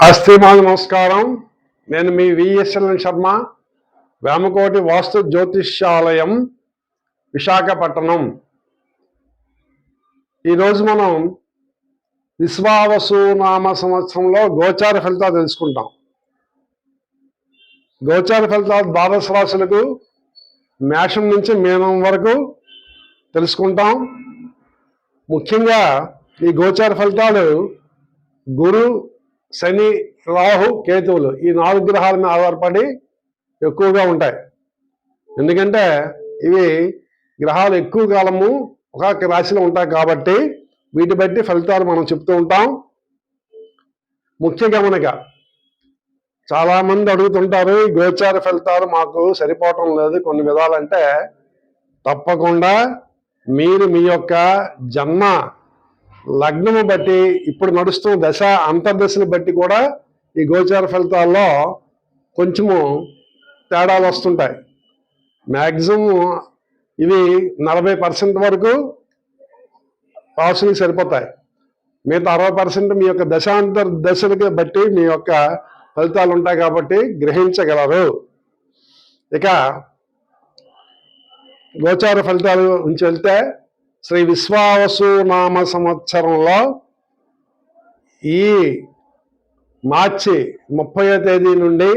అస్తిమాల నమస్కారం. నేను మీ విఎస్ఎల్ శర్మ వేమకోటి వాస్తు జ్యోతిష్యాలయం విశాఖపట్నం. ఈరోజు మనం విశ్వావసు నామ సంవత్సరంలో గోచార ఫలితాలు తెలుసుకుంటాం. గోచార ఫలితాలు ద్వాదశ రాశులకు మేషం నుంచి మీనం వరకు తెలుసుకుంటాం. ముఖ్యంగా ఈ గోచార ఫలితాలు గురు శని రాహు కేతువులు ఈ నాలుగు గ్రహాల మీద ఆధారపడి ఎక్కువగా ఉంటాయి. ఎందుకంటే ఇవి గ్రహాలు ఎక్కువ కాలము ఒక రాశిలో ఉంటాయి కాబట్టి వీటి బట్టి ఫలితాలు మనం చెప్తూ ఉంటాం. ముఖ్య గమనిక చాలామంది అడుగుతుంటారు ఈ గోచార ఫలితాలు మాకు సరిపోవటం లేదు కొన్ని విధాలంటే తప్పకుండా మీరు మీ యొక్క జన్మ లగ్నము బట్టి ఇప్పుడు నడుస్తున్న దశ అంతర్దశను బట్టి కూడా ఈ గోచార ఫలితాల్లో కొంచెము తేడాలు వస్తుంటాయి. మ్యాక్సిమం ఇవి నలభై పర్సెంట్ వరకు రాసులకు సరిపోతాయి. మిగతా అరవై పర్సెంట్ మీ యొక్క దశాంతర దశలకి బట్టి మీ యొక్క ఫలితాలు ఉంటాయి కాబట్టి గ్రహించగలరు. ఇక గోచార ఫలితాలు నుంచి వెళ్తే శ్రీ విశ్వావసు నామ సంవత్సరంలో ఈ మార్చి ముప్పై తేదీ నుండి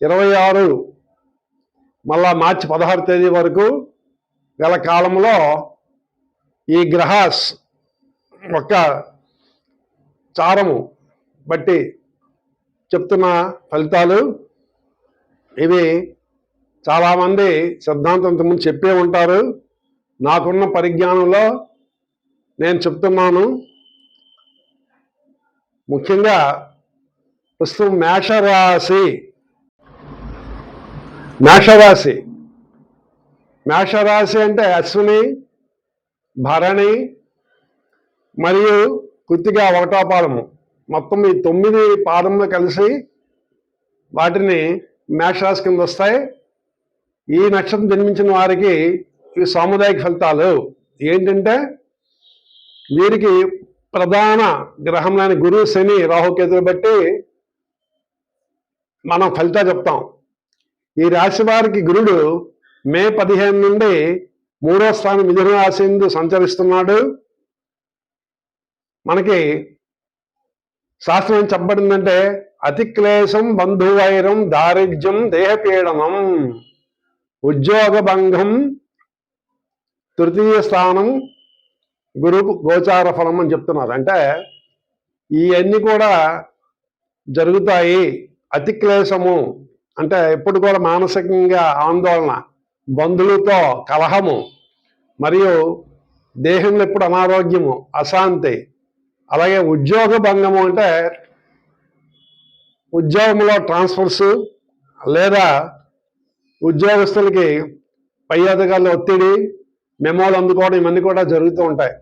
ఇరవై ఆరు మళ్ళా మార్చి పదహారు తేదీ వరకు గల కాలంలో ఈ గ్రహాస్ ఒక చారము బట్టి చెప్తున్న ఫలితాలు ఇవి చాలామంది సిద్ధాంతం ముందు చెప్పే ఉంటారు. నాకున్న పరిజ్ఞానంలో నేను చెప్తున్నాను. ముఖ్యంగా ప్రస్తుతం మేషరాశి మేషరాశి మేషరాశి అంటే అశ్విని భరణి మరియు కృతిగా ఒకటో పాదము మొత్తం ఈ తొమ్మిది పాదములు కలిసి వాటిని మేషరాశి కింద వస్తాయి. ఈ నక్షత్రం జన్మించిన వారికి ఇవి సాముదాయిక ఫలితాలు ఏంటంటే వీరికి ప్రధాన గ్రహంలోని గురువు శని రాహుకేతులు బట్టి మనం ఫలితాలు చెప్తాం. ఈ రాశి వారికి గురుడు మే పదిహేను నుండి మూడో స్థానం మిథున రాశి ఎందు సంచరిస్తున్నాడు. మనకి శాస్త్రం ఏం చెప్పబడిందంటే అతిక్లేశం బంధువైరం దారిద్ర్యం దేహపీడనం ఉద్యోగ భంగం తృతీయ స్థానం గురు గోచార ఫలం అని చెప్తున్నారు. అంటే ఇవన్నీ కూడా జరుగుతాయి. అతిక్లేశము అంటే ఎప్పుడు కూడా మానసికంగా ఆందోళన బంధువులతో కలహము మరియు దేహంలో ఎప్పుడు అనారోగ్యము అశాంతి అలాగే ఉద్యోగ భంగము అంటే ఉద్యోగంలో ట్రాన్స్ఫర్స్ లేదా ఉద్యోగస్తులకి పై అధికారుల ఒత్తిడి మెమోలు అందుకోవడం ఇవన్నీ కూడా జరుగుతూ ఉంటాయి.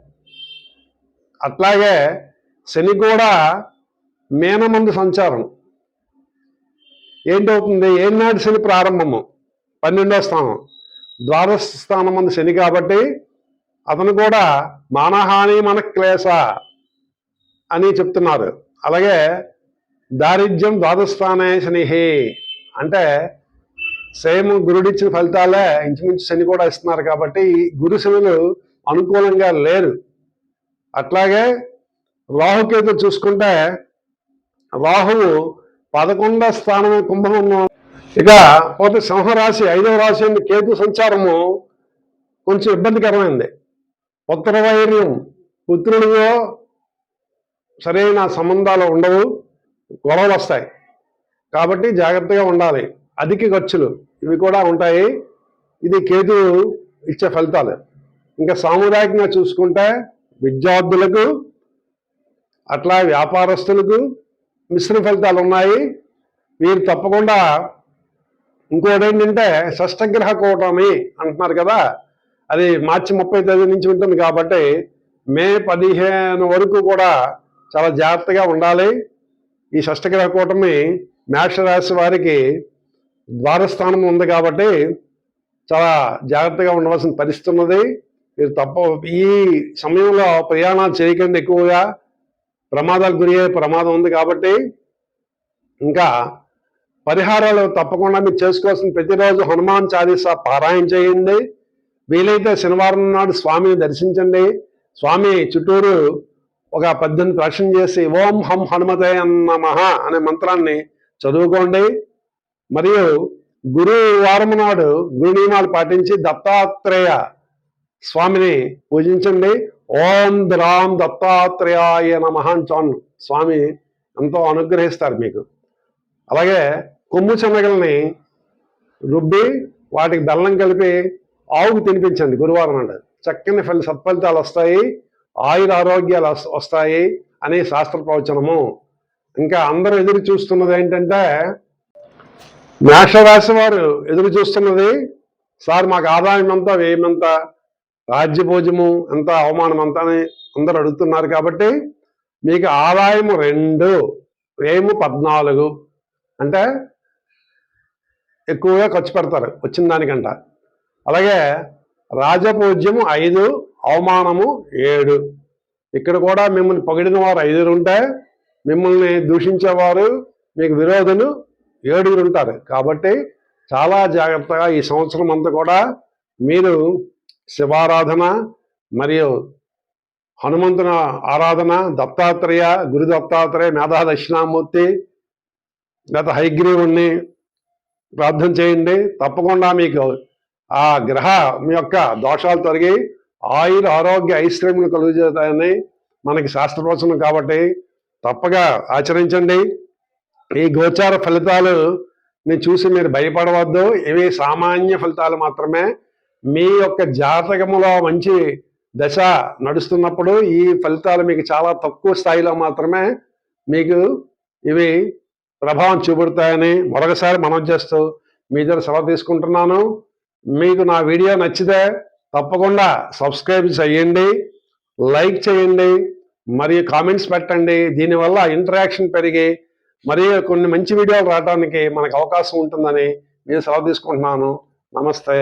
అట్లాగే శని కూడా మేనమందు సంచారం. ఏంటవుతుంది ఏనాడు శని ప్రారంభము? పన్నెండో స్థానం. ద్వాదశ స్థానం మంది శని కాబట్టి అతను కూడా మానహాని మన క్లేశ అని చెప్తున్నారు. అలాగే దారిద్ర్యం ద్వాదస్థానే శని అంటే సేమ్ గురుడిచ్చిన ఫలితాలే ఇంచుమించు శని కూడా ఇస్తున్నారు కాబట్టి గురు శనులు అనుకూలంగా లేరు. అట్లాగే రాహుకేతు చూసుకుంటే రాహువు పదకొండవ స్థానం కుంభం ఇక పోతే సింహరాశి ఐదవ రాశి అయిన కేతు సంచారము కొంచెం ఇబ్బందికరమైంది. ఉత్తర వైర్యం పుత్రుడితో సరైన సంబంధాలు ఉండవు గొడవలు వస్తాయి. కాబట్టి జాగ్రత్తగా ఉండాలి. అధిక ఖర్చులు ఇవి కూడా ఉంటాయి. ఇది కేతు ఇచ్చే ఫలితాలు. ఇంకా సాముదాయకంగా చూసుకుంటే విద్యార్థులకు అట్లా వ్యాపారస్తులకు మిశ్రమ ఫలితాలు ఉన్నాయి. వీరు తప్పకుండా ఇంకోటి ఏంటంటే షష్టగ్రహ కూటమి అంటున్నారు కదా. అది మార్చి ముప్పై తేదీ నుంచి ఉంటుంది కాబట్టి మే పదిహేను వరకు కూడా చాలా జాగ్రత్తగా ఉండాలి. ఈ షష్టగ్రహ కూటమి మేషరాశి వారికి ద్వారస్థానం ఉంది కాబట్టి చాలా జాగ్రత్తగా ఉండవలసిన పరిస్థితి ఉన్నది. మీరు తప్ప ఈ సమయంలో ప్రయాణాలు చేయకండి ఎక్కువగా. ప్రమాదాలకు అయ్యే ప్రమాదం ఉంది కాబట్టి ఇంకా పరిహారాలు తప్పకుండా మీరు చేసుకోవాల్సిన ప్రతిరోజు హనుమాన్ చాలీసా పారాయణ చేయండి. వీలైతే శనివారం నాడు స్వామిని దర్శించండి. స్వామి చుట్టూరు ఒక పద్దెనిమిది ప్రశ్న చేసి ఓం హం హనుమతే నమః అనే మంత్రాన్ని చదువుకోండి. మరియు గురువారం నాడు గురు నియమాలు పాటించి దత్తాత్రేయ స్వామిని పూజించండి. ఓం రామ్ దత్తాత్రేయాయ మహాన్ అని స్వామి ఎంతో అనుగ్రహిస్తారు మీకు. అలాగే కొమ్ము చెన్నగల్ని రుబ్బి వాటికి బెల్లం కలిపి ఆవుకు తినిపించండి గురువారం నాడు. చక్కని ఫలి సత్ఫలితాలు వస్తాయి. ఆయుర ఆరోగ్యాలు వస్తాయి అనే శాస్త్ర ప్రవచనము. ఇంకా అందరూ ఎదురు చూస్తున్నది ఏంటంటే మేషరాశి వారు ఎదురు చూస్తున్నది సార్ మాకు ఆదాయం అంతా వ్యయమంత ఎంత రాజ్యభోజము ఎంత అవమానం అంతా అని అందరూ అడుగుతున్నారు కాబట్టి మీకు ఆదాయము రెండు వ్యయము పద్నాలుగు. అంటే ఎక్కువగా ఖర్చు పెడతారు వచ్చిన దానికంట. అలాగే రాజపూజ్యము ఐదు అవమానము ఏడు. ఇక్కడ కూడా మిమ్మల్ని పొగిడిన వారు ఐదుగురు ఉంటే మిమ్మల్ని దూషించేవారు మీకు విరోధులు ఏడుగురు ఉంటారు. కాబట్టి చాలా జాగ్రత్తగా ఈ సంవత్సరం అంతా కూడా మీరు శివారాధన మరియు హనుమంతున ఆరాధన దత్తాత్రేయ గురు దత్తాత్రేయ మేధా దక్షిణామూర్తి గత హైగ్రీవుణ్ణి ప్రార్థన చేయండి. తప్పకుండా మీకు ఆ గ్రహ మీ యొక్క దోషాలు తొలగి ఆయుర ఆరోగ్య ఐశ్వర్యములు కలుగుతాయని మనకి శాస్త్రవచనం కాబట్టి తప్పగా ఆచరించండి. ఈ గోచార ఫలితాలు నేను చూసి మీరు భయపడవద్దు. ఇవి సామాన్య ఫలితాలు మాత్రమే. మీ యొక్క జాతకములో మంచి దశ నడుస్తున్నప్పుడు ఈ ఫలితాలు మీకు చాలా తక్కువ స్థాయిలో మాత్రమే మీకు ఇవి ప్రభావం చూపెడతాయని మరొకసారి మనం చేస్తూ మీ దగ్గర సెలవు తీసుకుంటున్నాను. మీకు నా వీడియో నచ్చితే తప్పకుండా సబ్స్క్రైబ్ చేయండి లైక్ చేయండి మరియు కామెంట్స్ పెట్టండి. దీనివల్ల ఇంటరాక్షన్ పెరిగి మరియు కొన్ని మంచి వీడియోలు రావడానికి మనకు అవకాశం ఉంటుందని మీరు సెలవు తీసుకుంటున్నాను. నమస్తే.